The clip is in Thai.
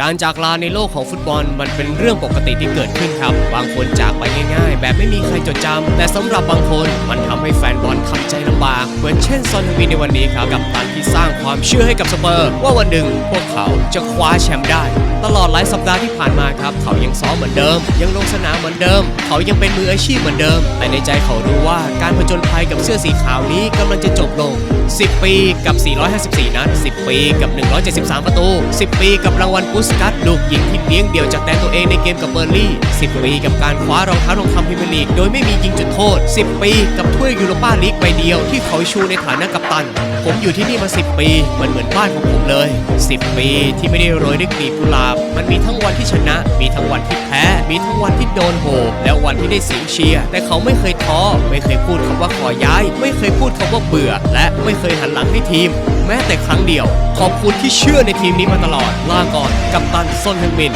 การจากลาในโลกของฟุตบอลมันเป็นเรื่องปกติที่เกิดขึ้นครับ บางคนจากไปง่ายๆ แบบไม่มีใครจดจำแต่สำหรับบางคนมันทำให้แฟนบอลทำใจลำบาก เหมือนเช่นซอนวีในวันนี้ครับกับการที่สร้าง ความเชื่อให้กับสเปอร์ ว่าวันหนึ่งพวกเขาจะคว้าแชมป์ได้ ตลอดหลายสัปดาห์ที่ผ่านมาครับ เขายังซ้อมเหมือนเดิม ยังลงสนามเหมือนเดิม เขายังเป็นมืออาชีพเหมือนเดิม แต่ในใจเขารู้ว่าการผจญภัยกับเสื้อสีขาวนี้กำลังจะจบลง 10 ปีกับ 454 นัด 10 ปีกับ 173 ประตู 10 ปีกับรางวัลปุสกัตลูกยิงที่เลี้ยงเดี่ยวจากแดนตัวเองในเกมกับเบอร์ลี่ 10 ปีกับการคว้ารองเท้าทองคำพรีเมียร์ลีกโดยไม่มียิงจุดโทษ 10 ปีกับถ้วยยูโรปาลีกใบเดียวที่เขาชูในฐานะกัปตัน ผมอยู่ที่นี่มา 10 ปีมันเหมือนบ้านของผมเลย 10 ปีที่ไม่ได้โรยด้วยกลีบกุหลาบ มันมีทั้งวันที่ชนะ มีทั้งวันที่แพ้ มีทั้งวันที่โดนโห และวันที่ได้เสียงเชียร์แต่เขาไม่เคยท้อ ไม่เคยพูดคำว่าขอย้าย ไม่เคยพูดคำว่าเบื่อ และไม่เคยหันหลังให้ทีม แม้แต่ครั้งเดียว ขอบคุณที่เชื่อในทีมนี้มาตลอดลาก่อนกัปตันซอนเฮงมิน